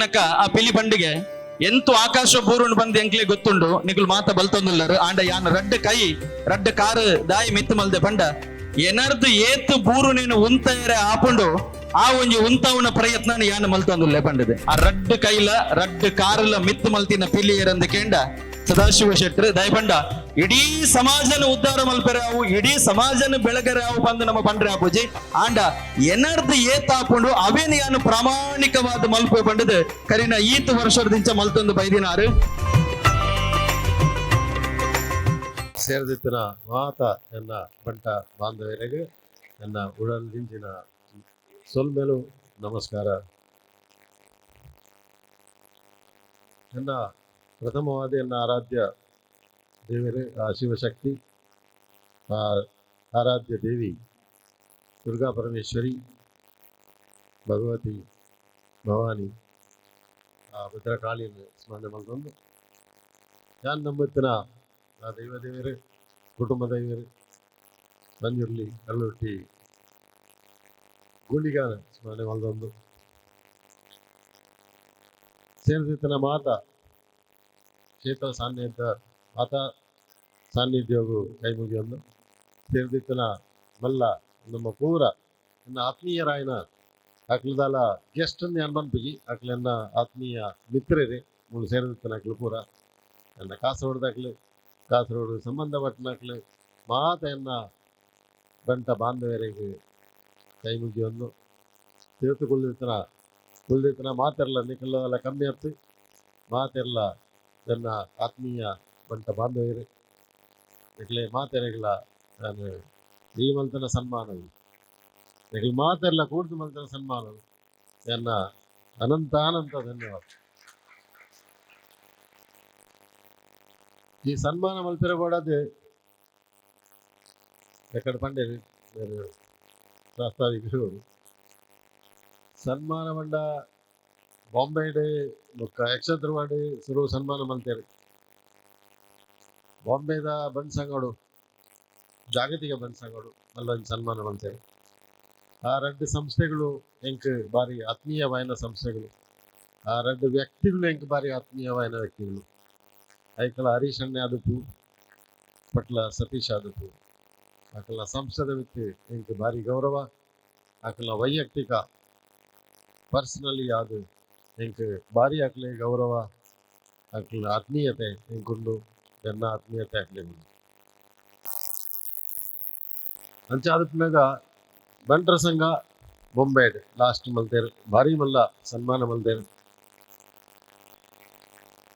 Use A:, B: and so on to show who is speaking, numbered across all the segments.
A: ದಿನಕ್ಕ ಆ ಪಿಲಿ ಬಂಡಿಗೆ ಎಂತು ಆಕಾಶ ಬೂರುಣ್ ಬಂದ್ ಎಂಕ್ಲೆ ಗೊತ್ತುಂಡು. ನಿಗಲ್ ಮಾತ ಬಲ್ತೊಂದಿಲ್ಲರು. ಆಂಡ ಯಾನ್ ರಡ್ಡ್ ಕೈ, ರಡ್ಡ್ ಕಾರ್ ದಾಯಿ ಮಿತ್ತು ಮಲ್ದೆ ಬಂಡ ಎನರ್ದು ಏತು ಬೂರು ನೀನು ಉಂತರೆ ಆಪುಂಡು, ಆ ಒಂಜಿ ಉಂತವನ ಪ್ರಯತ್ನ ಯಾನ ಮಲ್ತೊಂದುಲ್ಲೆ ಬಂಡದೆ ಆ ರಡ್ಡ್ ಕೈಲ, ರಡ್ಡ್ ಕಾರುಲ ಮಿತ್ತು ಮಲ್ತಿನ ಪಿಲಿಯರಂದು ಕೇಂಡ ಸದಾಶಿವ ಶೆಟ್ರು ದಯಪಂಡ ಇಡೀ ಸಮಾಜನ ಉದ್ಧಾರ ಮಲ್ಪೆರಾವು ಇಡೀ ಸಮಾಜನ ಅವು ಬಂದು ನಮ್ಮ ಪಂಡ್ರೆ ಅಪ್ಪುಜಿ. ಆಂಡ, ಎನರ್ದು ಏತಾಪುಂಡು ಅವೇನು ಯಾನು ಪ್ರಾಮಾಣಿಕವಾದ ಮಲ್ಪೆ ಪಂಡದು ಕರಿನ ಈತ್ ವರ್ಷದಿಂದ ಮಲ್ತೊಂದು ಬೈದಿನಾರು.
B: ಸೇರಿದಿತ್ತಿನ ಮಾತ ಎನ್ನ ಬಂಟ ಬಾಂಧವ್ಯರಿಗೆ ನನ್ನ ಉಡಲ್ದಿಂಚಿನ ಸೊಲ್ಮೆಲು ನಮಸ್ಕಾರ. ನನ್ನ ಪ್ರಥಮವಾದ ಆರಾಧ್ಯ ದೇವರೇ, ಆ ಶಿವಶಕ್ತಿ, ಆ ಆರಾಧ್ಯ ದೇವಿ, ದುರ್ಗಾ ಪರಮೇಶ್ವರಿ, ಭಗವತಿ, ಭವಾನಿ, ಆ ಭದ್ರಕಾಳಿಯನ್ನು ಸ್ಮರಣೆ ಮಾಡಿಕೊಂಡು ನಾನು ನಂಬುತ್ತಿನ ಆ ದೈವ ದೇವರು, ಕುಟುಂಬ ದೇವರು, ಬಂದಿರಲಿ, ಕಲ್ಲೊಟ್ಟಿ ಗೂಳಿಗಾನ ಸ್ಮರಣೆ ಮಾಡಿದೊಂದು ಸೇರಿದಿತ್ತನ ಮಾತ, ಕ್ಷೇತ್ರ ಸಾನ್ನಿಧ್ಯ, ಮಾತ ಸಾನ್ನಿಧ್ಯವು ಕೈ ಮುಗಿಯೊಂದು ಸೇರಿದಿತ್ತನ ಮಲ್ಲ, ನಮ್ಮ ಪೂರ ನನ್ನ ಆತ್ಮೀಯರಾಯನ ಅಕ್ಲದಾಲ ಗೆಸ್ಟ್ ಅನ್ನು ಅನ್ಬನ್ಪಿಜಿ ಅಕ್ಲೆನ್ನ ಆತ್ಮೀಯ ಮಿತ್ರರೇ ಮುಳು ಸೇರಿದಿತ್ತನ ಅಕ್ಲು ಪೂರ ನನ್ನ ಕಾಸರಗೋಡ್ದಾಗ್ಲಿ ಕಾಸರಗೋಡು ಸಂಬಂಧಪಟ್ಟನಕ್ಲು ಮಾತೆಯನ್ನ ಬಂಟ ಬಾಂಧವರಿಗೆ ಕೈ ಮುಗಿಯನ್ನು ತಿರುತು ಕುಲ್ದಿರ್ತನ ಕುಲ್ದಿರ್ತನ ಮಾತೆರ್ಲ ನಿಖಲ್ಲ ಕಮ್ಮಿ ಆಯ್ತು ಮಾತೆರ್ಲ, ನನ್ನ ಆತ್ಮೀಯ ಬಂಟ ಬಾಂಧವರೇ ಇಟ್ಲೆ ಮಾತೆರೆಗ್ಲ ನಾನು ಈ ಮಲ್ತನ ಸನ್ಮಾನ ಇಟ್ಲೆ ಮಾತೆರ್ಲ ಕೂಡ ಮಲ್ತನ ಸನ್ಮಾನ ಎನ್ನ ಅನಂತ ಅನಂತ ಧನ್ಯವಾದ. ಈ ಸನ್ಮಾನ ಮಲ್ತಿರಬಾಡದೆ ఎక్కడ పండేది మీరు ಸನ್ಮಾನ సన్మానం ಬಾಂಬೆ ಡೇ ಮುಕ್ಕ ಯಕ್ಷತ್ರವಾಡಿ ಸುರು ಸನ್ಮಾನ ಮಂತೇರಿ ಬಾಂಬೆದ ಬನ್ ಸಂಗಡು ಜಾಗತಿಕ ಬನ್ ಸಂಗಡು ಅಲ್ಲೊಂದು ಸನ್ಮಾನ ಮಲ್ತೇರಿ ಆ ಎರಡು ಸಂಸ್ಥೆಗಳು ಎಂಕ್ ಬಾರಿ ಆತ್ಮೀಯವಾಯಿನ ಸಂಸ್ಥೆಗಳು. ಆ ಎರಡು ವ್ಯಕ್ತಿಗಳು ಎಂಕ್ ಬಾರಿ ಆತ್ಮೀಯವಾಯಿನ ವ್ಯಕ್ತಿಗಳು. ಐಕಲ ಹರೀಶ್ ಅಣ್ಣೆ ಪಟ್ಲ ಸತೀಶ್ ಆದಪ್ಪು ಆಕಲ ಸಂಸ್ಥೆದ ವ್ಯಕ್ತಿ ಎಂಕ್ ಭಾರಿ ಗೌರವ ಆಕಲ ವೈಯಕ್ತಿಕ, ಪರ್ಸನಲಿ ಆದ ಎಂಕ್ ಭಾರಿ ಆಕಲೆ ಗೌರವ ಆಕಲ ಆತ್ಮೀಯತೆ ಎಂಕುಂಡು ಎನ್ನ ಆತ್ಮೀಯತೆ ಆಕಲೆ ಉಂಡು ಅಂಚ ಆದಪ್ಪನಾಗ ಬಂಟ್ರ ಸಂಘ ಬೊಂಬೆಡ್ ಲಾಸ್ಟ್ ಮಲ್ತೇರು ಭಾರಿ ಮಲ್ಲ ಸನ್ಮಾನ ಮಲ್ತೇರು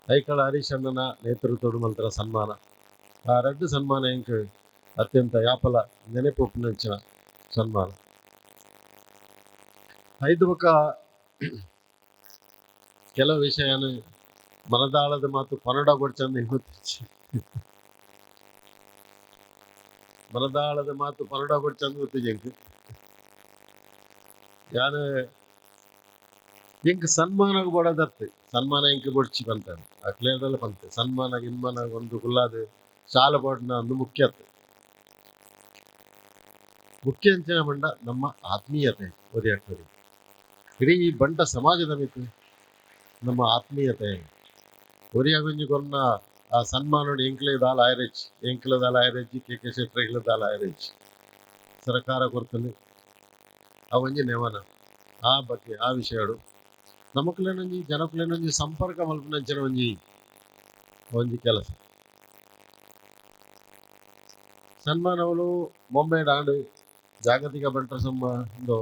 B: ಐಕಳ ಹರೀಶ್ ಅಣ್ಣನ ನೇತೃತ್ವದ ಮಂತ್ರ ಸನ್ಮಾನ ಆ ರಡ್ಡು ಸನ್ಮಾನ ಎಂಕ್ ಅತ್ಯಂತ ಯಾಪಲ ನೆನಪೊಪ್ಪಿನ ಸನ್ಮಾನ ಐದು ಬೊಕ್ಕ ಕೆಲವು ವಿಷಯನು ಮನದಾಳದ ಮಾತು ಕನ್ನಡ ಗೊಡ್ಚಂದ ಗೊತ್ತಿಚ್ಚಿ ಮನದಾಳದ ಮಾತು ಕನ್ನಡ ಗೊಡ್ಚಂದ ಗೊತ್ತಿಜಿ ಎಂಕ್ ಯಾನು ಎಂಕ್ ಸನ್ಮಾನ ಬಡದತ್ತೆ ಸನ್ಮಾನ ಎಂಕ್ ಬೊಡ್ಚಿ ಬಂತಾನೆ ಆ ಕ್ಲಿಯರ್ದಲ್ಲ ಬಂತೆ. ಸನ್ಮಾನ, ಗಿನ್ಮಾನ ಒಂದು ಗುಲ್ಲಾದ ಶಾಲ ಬೋಡ್ನ ಒಂದು ಮುಖ್ಯತೆ ಮುಖ್ಯ ಅಂಚನೆ ಬಂಡ ನಮ್ಮ ಆತ್ಮೀಯತೆ ಒರಿಯಾಗ್ತದೆ ಇಡೀ ಈ ಬಂಡ ಸಮಾಜದ ಮಿತಿ ನಮ್ಮ ಆತ್ಮೀಯತೆ. ಒರಿಯಾಗೊಂಜಿ ಕೊನ್ನ ಆ ಸನ್ಮಾನ ಎಂಕ್ಲೆ ದಾಲ ಆಯ್ರೆಚ್ ಎಂಕ್ಲ ದಾಲ ಆಯ್ರೆಜ್ಜಿ ಕೆ ಕೆ ಶೆಟ್ರೆಗ್ಲ ದಾಲ ಆಯ್ರೆಚ್ ಸರ್ಕಾರ ಕೊಡ್ತದೆ ಅವಂಜಿ ನೆವನ ಆ ಬಗ್ಗೆ ಆ ವಿಷಯಗಳು ನಮಕ್ಲೇನೊಂಜಿ ಜನಕ್ಲೇನೊಂಜಿ ಸಂಪರ್ಕ ಮಲ್ಪನಂಚಿನ ಒಂಜಿ ಒಂಜಿ ಕೆಲಸ ಸನ್ಮಾನಗಳು ಬೊಂಬೆ ಆಂಡು ಜಾಗತಿಕ ಬಂಟರ ಸಂಬ ಒಂದು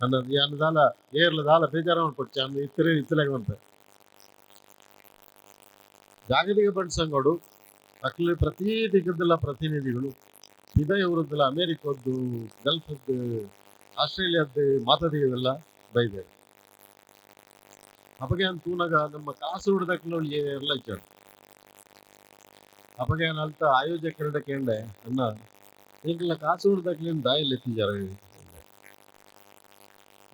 B: ಅನ್ನೋದು ಯಾನು ದಾಲ ಏರ್ಲ ದಾಲ ಬೇಜಾರ ಮಾಡ್ಕೊಡ್ಚಿ ಅಂದು ಇತ್ತರೆ ಇತ್ತಲಾಗ ಬಂತ ಜಾಗತಿಕ ಸಂಘಗಳು ಅಕ್ಲಿ ಪ್ರತಿ ದೇಶದ್ದೆಲ್ಲ ಪ್ರತಿನಿಧಿಗಳು, ಇದೇ ಇವ್ರದ್ದೆಲ್ಲ ಅಮೇರಿಕದ್ದು, ಗಲ್ಫದ್ದು, ಆಸ್ಟ್ರೇಲಿಯಾದ್ದು ಮಾತಾಡಿಗೆಲ್ಲ ಬೈದೇವೆ ಅಪಗೆ ಅಂತ ತೂನಾಗ ನಮ್ಮ ಕಾಸರಗೋಡು ದಕ್ಕಲು ಎಲ್ಲ ಇಚ್ಚಾಡು ಅಪಗೆ ಅನಂತ ಆಯೋಜಕರಡ ಕೇಂಡೆ ಅನ್ನ ಈಗಲ ಕಾಸು ದಕ್ಕಲಿನ ದಾಯಲ್ಲಿ ಎತ್ತಿದ್ದಾರೆ.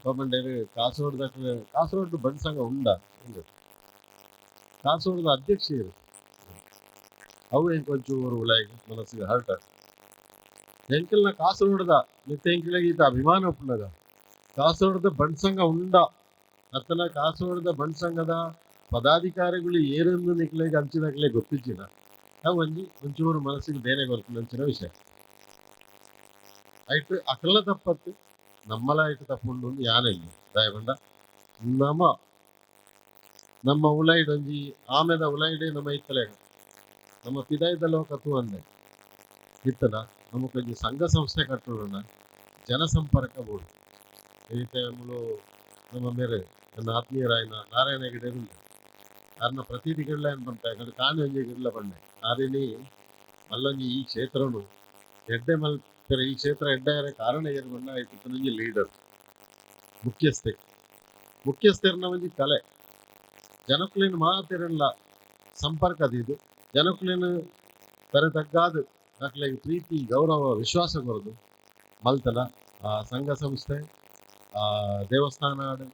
B: ಗೌರ್ಮೆಂಟ್ ಕಾಸರಗೋಡು ದಕ್ಕ ಕಾಸರಗೋಡು ಬಂಡ್ ಸಂಘ ಉಂಡ ಉಂಡು ಕಾಸರಗೋಡು ಅಧ್ಯಕ್ಷ ಇರು ಅವು ಹೆಂಗ್ ಕೊಂಚೂರು ಲೈಕ್ ಮನಸ್ಸಿಗೆ ಹರ್ಟ್. ಎಂಕಲ್ನ ಕಾಸರಗೋಡದ ನಿತ್ಯ ಎಂಕಿಲಾಗ ಈತ ಅಭಿಮಾನ ಉಪ್ಪುಂಡದ ಕಾಸರಗೋಡದ ಬಂಡ್ ಸಂಘ ಉಂಡ. ಅತ್ತನ ಕಾಸರಗೋಡದ ಬಣ್ ಸಂಘದ ಪದಾಧಿಕಾರಿಗಳು ಏರೆಂದು ನಿಕ್ಲೆಗೆ ಹಂಚಿದಾಗಲೇ ಗೊತ್ತಿಜ್ಜಿನ ನಾವು ಒಂಜಿ ಒಂಚೂರು ಮನಸ್ಸಿಗೆ ಬೇರೆ ಗೊತ್ತು ಅಂಚಿನ ವಿಷಯ. ಐಟ್ ಅಕಲ್ಲ ತಪ್ಪತ್ತು ನಮ್ಮಲ ಐಟ್ ತಪ್ಪುಂಡು ಒಂದು ಯಾನ ಇಲ್ಲ ದಯಗೊಂಡ ನಮ್ಮ ನಮ್ಮ ಉಲೈಡ್ ಒಂಜಿ ಆಮೆದ ಉಲೈಡೆ ನಮ್ಮ ಇತ್ತಲೆ ನಮ್ಮ ಪಿದಾಯ್ದ ಲೋಕತ್ತು ಅಂದೆ ಇತ್ತನ ನಮಕೊಂಜಿ ಸಂಘ ಸಂಸ್ಥೆ ಕಟ್ಟೋಣ ಜನಸಂಪರ್ಕ ಬೋಡು ಈ ಟೈಮ್ಲು ನಮ್ಮ ಮೇರೆ ನನ್ನ ಆತ್ಮೀಯರಾಯನ ನಾರಾಯಣ ಗಿಡ ಇರಲಿ ಅರ್ನ ಪ್ರತಿ ಏನು ಬಂತ? ಯಾಕಂದ್ರೆ ತಾನೇ ಒಂಜಿ ಬಂದೆ. ಆದಿನಿ ಮಲ್ಲೊಂಜಿ ಈ ಕ್ಷೇತ್ರನು ಎಡ್ಡೆ ಮಲ್ಪೆರೆ ಈ ಕ್ಷೇತ್ರ ಎಡ್ಡೆ ಕಾರಣ ಏನು ಬಂಡ ಇತ್ತನೊಂಜಿ ಲೀಡರ್ ಮುಖ್ಯಸ್ಥೆ. ಮುಖ್ಯಸ್ಥರ್ನ ಒಂಜಿ ಕಲೆ. ಜನಕ್ಕುಲಿನ ಮಾತಿರಲ್ಲ. ಸಂಪರ್ಕದಿದು ಜನಕ್ಕುಲಿನ ತರೆ ತಗ್ಗಾದು ಅಕ್ಲೆಗ್ ಪ್ರೀತಿ, ಗೌರವ, ವಿಶ್ವಾಸ ಕೊರದು ಮಲ್ತಲ ಸಂಘ ಸಂಸ್ಥೆ ದೇವಸ್ಥಾನ ಆಡು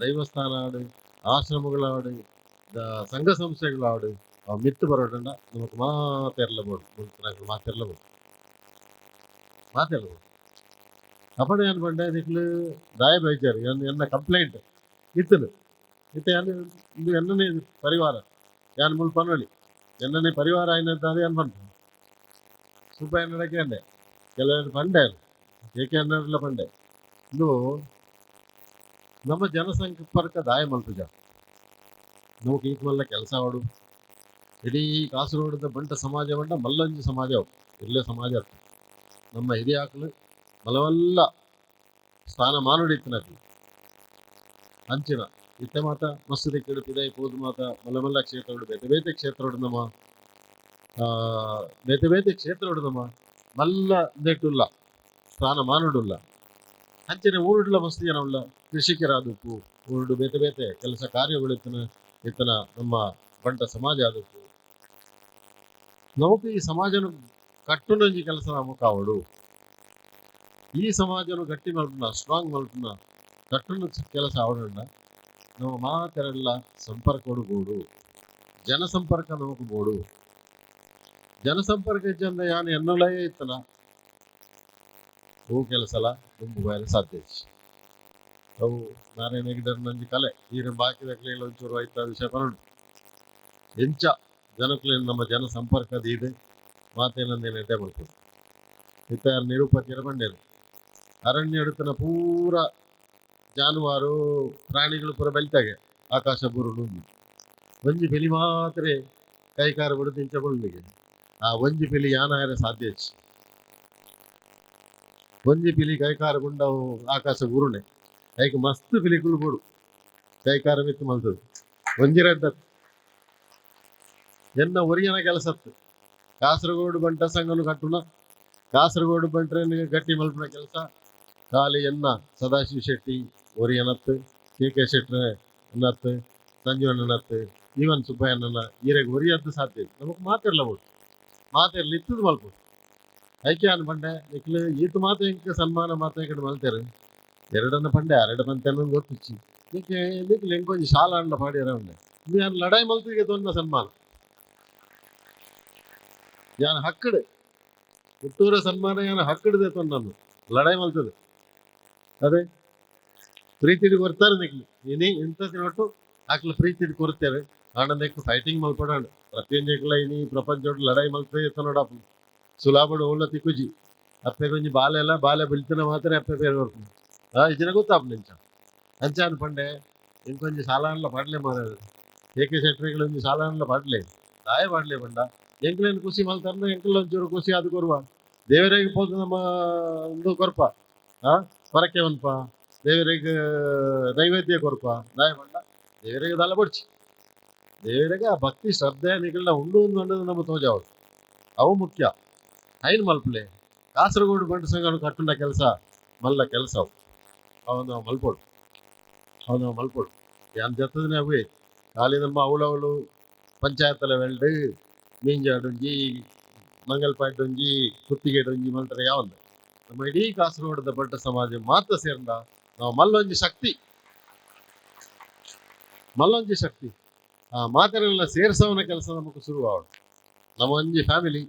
B: ದೈವಸ್ಥಾನ ಆಡು ಆಶ್ರಮಗಳಾಡು ಸಂಘ ಸಂಸ್ಥೆಗಳಾಡು ಮಿತ್ತು ಬರೋಡಂಡ ನಮಗೆ ಮಾತೆರ್ಲಬಹುದು ಮಾತೆರ್ಲಬಹುದು ಮಾತೆರ್ಲಬಹುದು ಅಪಡೆ ಏನು ಬಂಡೆ, ನಿಕ್ಲು ದಾಯ ಬೈಚಾರು ಎನ್ನ ಕಂಪ್ಲೇಂಟ್ ಇತ್ತೆ ಯಾನ್ ಇದು ಎನ್ನನೇ ಪರಿವಾರ, ಯಾನ್ ಮುಲ್ ಪನೊಲಿ ಎನ್ನನೇ ಪರಿವಾರ ಏನಂತಾರೆ ಏನು ಬಂತು ಸುಬ್ಬ ಎನ್ನಡಕ್ಕೆ ಅಂದೆ ಕೆಲವರು ಪಂಡೆ ಏಕೆ ಅನ್ನೋದಿಲ್ಲ ಪಂಡೆ. ಇದು ನಮ್ಮ ಜನಸಂಪರ್ಕ ದಾಯ ಮಲ್ಪುಜ ನಮಗೆ ಈತ ಮಲ್ಲ ಕೆಲಸ ಆಡು ಇಡೀ ಕಾಸರಗೋಡದ ಬಂಟ ಸಮಾಜ ಬಂಡ ಮಲ್ಲಂಜಿ ಸಮಾಜ ಅವು. ಇಲ್ಲೇ ಸಮಾಜ ಅರ್ಥ ನಮ್ಮ ಹಿರಿಯಾಕಲು ಮಲವಲ್ಲ ಸ್ಥಾನ ಮಾನುಡಿತ್ತಿನಕ್ಕೆ ಅಂಚಿನ ಇತ್ತೆ ಮಾತ ಮಸೂದೆ ಕೆಡುತ್ತಿದೆ ಪೋದು ಮಾತ ಮಲಮಲ್ಲ ಕ್ಷೇತ್ರ ಬೇತೆ ಬೇತೆ ಕ್ಷೇತ್ರ ನಮ್ಮ ಬೇತೆ ಬೇತೆ ಕ್ಷೇತ್ರ ನಮ್ಮ ಮಲ್ಲ ನೆಟ್ಟುಲ್ಲ ಸ್ಥಾನ ಮಾನುಡುಲ್ಲ ಅಂಚನೆ ಊರುಡ್ಲ ಮಸ್ತ್ ಜನ ಉಳ್ಳ ಕೃಷಿಕರಾದಪ್ಪು ಊರುಡು ಬೇತೆ ಬೇತೆ ಕೆಲಸ ಕಾರ್ಯಗಳು ಇತ್ತನ ಇತ್ತನ ನಮ್ಮ ಬಂಟ ಸಮಾಜ ಆದಪ್ಪು ನಮಗೆ ಈ ಸಮಾಜನು ಕಟ್ಟುನಂಜಿ ಕೆಲಸ ನಮ್ಮ ಆವಡು ಈ ಸಮಾಜನು ಗಟ್ಟಿ ಮಲ್ಪುನ ಸ್ಟ್ರಾಂಗ್ ಮಲ್ಪುನ, ಕಟ್ಟುನ ಕೆಲಸ ಆವಡಂಡ ನಾವು ಮಾತೆರೆಲ್ಲ ಸಂಪರ್ಕ ಬೋಡು ಜನಸಂಪರ್ಕ ನೋಡ್ಬೋಡು ಬೋಡು ಜನಸಂಪರ್ಕ ಚಂದ ಯಾನ್ ಎನ್ನಲೇ ಇತ್ತಲ್ಲ. ಹೂ ಕೆಲಸಲ ದುಂಬು ಬಾಯಲ ಸಾಧ್ಯ ಅವು ನಾರಾಯಣ ಗಿಡರ್ ನಂಜಿ ಕಲೆ. ಈರ ಬಾಕಿದಾಗಲೇ ಒಂಚೂರು ಆಯ್ತಾ ವಿಷಯ ಬರೋಣ. ಎಂಚ ಜನಕ್ಲೆ ನಮ್ಮ ಜನ ಸಂಪರ್ಕದ ಇದೆ ಮಾತೇನಂದೇನೆ ಎಡ್ಡೆ ಮಾಡ್ಕೊಂಡು ಇತ್ತ ನಿರೂಪ ಬಂಡೇರು ಅರಣ್ಯ ಹಿಡಿತನ ಪೂರ ಜಾನುವಾರು ಪ್ರಾಣಿಗಳು ಪೂರ ಬೆಳ್ತಾಗೆ. ಆಕಾಶ ಬುರುಡು ಒಂಜಿ ಬೆಲಿ ಮಾತ್ರ ಕೈಕಾರ ಬಿಡುದು ಇಂಚ ಬುಳ್ಳಿಗೆ ಆ ಒಂಜಿ ಬೆಲಿ ಯಾನಾಯರ ಸಾಧ್ಯ ಹೆಚ್ಚು ಒಂಜಿ ಪಿಲಿ ಕೈಕಾರ ಗುಂಡವು ಆಕಾಶ ಗುರುಣೆ ಕೈಕ್ ಮಸ್ತ್ ಪಿಲಿಕುಲು ಬಿಡು ಕೈಕಾರ ಮಿತ್ತು ಮಲ್ತದು. ಒಂಜಿ ರೆಡ್ಡ ಎನ್ನ ಒರಿಯನ ಕೆಲಸತ್ತು. ಕಾಸರಗೋಡು ಬಂಟ ಸಂಘನು ಕಟ್ಟುನ ಕಾಸರಗೋಡು ಬಂಟ್ರೆ ಗಟ್ಟಿ ಮಲ್ಪನ ಕೆಲಸ. ಖಾಲಿ ಎನ್ನ ಸದಾಶಿವ ಶೆಟ್ಟಿ ಒರಿಯನತ್ತು ಕೆ ಕೆ ಶೆಟ್ರ ಅನ್ನತ್ತು ಸಂಜೀವಣ್ಣನತ್ತು, ಈವನ್ ಸುಬ್ಬಯ್ಯಣ್ಣನ ಈರೆಗೆ ಒರಿಯದ್ದು ಸಾಧ್ಯ ನಮಗೆ ನಮಕ್ ಮಾತಿರ್ಲಬಹುದು ಮಾತಿರ್ಲಿ ಇತ್ತದ ಮಲ್ಪು ಐಕೆ ಅನ್ ಬಂಡೆ ನಿಕ್ಲು ಈತ ಮಾತು ಇಂಕ ಸನ್ಮಾನ ಮಾತು ಕಡೆ ಮಲ್ತಾರೆ ಎರಡನ್ನ ಪಂಡೆ ಎರಡು ಮಂತೆ ಅನ್ನೋದು ಗೊತ್ತಿಚ್ಚಿ. ನಿಕ್ಕೆ ನಿಕ್ಲು ಶಾಲ ಅಂಡ ಪಾಡಿಯರ ಉಂಡೆ ಇದು ಯಾನ್ ಲಡಾಯಿ ಮಲ್ತಿಗೆ ತೊಂದ ಸನ್ಮಾನ. ಯಾನ್ ಹಕ್ಕಡೆ. ಹುಟ್ಟೂರ ಸನ್ಮಾನ ಯಾನ ಹಕ್ಕಡದೆ ತೊಂದನ್ನು ಲಡಾಯಿ ಮಲ್ತದೆ. ಅದೇ ಪ್ರೀತಿಡ್ ಕೊರ್ತಾರೆ ನಿಕ್ಲು ಇನಿ ಇಂಥದ್ದು ಒಟ್ಟು ಆಕ್ಲ ಪ್ರೀತಿಡ್ ಕೊರ್ತೇವೆ ಆನಂದಕ್ಕೆ ಫೈಟಿಂಗ್ ಮಲ್ಪಡಾಂಡ ಪ್ರತಿಯೊಂದು ಇನಿ ಪ್ರಪಂಚ ಲಡಾಯಿ ಮಲ್ತದೆ ನೋಡಪ್ಪ ಸುಲಾಬಡು ಒಳ್ಳೆ ತಿಕ್ಕುಜಿ ಅಪ್ಪೆ ಕೊಂಚ ಬಾಲೆ ಎಲ್ಲ ಬಾಲೆ ಬಿಳ್ತಿನ ಮಾತ್ರ ಅಪ್ಪೆ ಬೇರೆ ಬರ್ಕೊಂಡು ಆ ಇದನ್ನ ಗೊತ್ತಾಪ್ ನಿಂಚ ಅಂಚಾನ್ ಪಂಡೆ ಇಂಕೊಂಜಿ ಸಾಲಾನ್ಲ ಪಾಡ್ಲೆ ಮಾರ ಏಕೆ ಶೆಟ್ರಿಗಳು ಒಂಜಿ ಸಾಲಾನ್ಲ ಪಾಡ್ಲೆ ದಾಯ ಪಾಡ್ಲೆ ಬಂಡ ಎಂಕ್ಲೇನು ಖುಷಿ ಮಲ್ತಾರ ಎಂಕ್ಲ ಒಂಚೂರು ಖುಷಿ ಅದು ಕೊರುವ ದೇವರಿಗೆ ಪೋದು ನಮ್ಮ ಒಂದು ಕೊರ್ಪ ಆ ಪರಕೆ ದೇವರಿಗೆ ನೈವೇದ್ಯ ಕೊರ್ಪ ದಾಯ ಬಣ್ಣ ದೇವರಿಗೆ ದಲ ಬಡ್ಚಿ ದೇವರಿಗೆ ಆ ಭಕ್ತಿ ಶ್ರದ್ಧೆ ನಿಗಳನ್ನ ಉಂಡು ಒಂದು ಅನ್ನೋದು ನಮ್ಮ ತೋಜಾವ್ ಅವು ಮುಖ್ಯ. ಐನ್ ಮಲ್ಪಲೆ. ಕಾಸರಗೋಡು ಬಂಡ ಸಂಘನು ಕಟ್ಟುಂಡ ಕೆಲಸ, ಮಲ್ಲ ಕೆಲಸ ಅವು. ಅವನು ಮಲ್ಪೋಡು ಅವನು ಮಲ್ಪೋಡು ಯಾನ್ ಜತ್ತದನೆ ಅವೇ ಖಾಲಿ ನಮ್ಮ ಅವಳವಳು ಪಂಚಾಯತ್ ವೆಲ್ಡ್ ಮೀಂಜಾಡುಂಜಿ ಮಂಗಲ್ಪಾಡುಂಜಿ ಕುತ್ತಿಗೆಡುಂಜಿ ಮಲ್ತಾರೆ ಯಾವಂದ? ನಮ್ಮ ಇಡೀ ಕಾಸರಗೋಡದ ಬಡ್ಡ ಸಮಾಜ ಮಾತ್ರ ಸೇರ್ದ ನಾವು ಮಲ್ಲೊಂಜಿ ಶಕ್ತಿ. ಮಲ್ಲೊಂಜಿ ಶಕ್ತಿ. ಆ ಮಾತರೆಲ್ಲ ಸೇರಿಸೋನ ಕೆಲಸ ನಮಗೆ ಶುರು ಆವಡು ನಮ್ಮ ಒಂಜಿ ಫ್ಯಾಮಿಲಿ,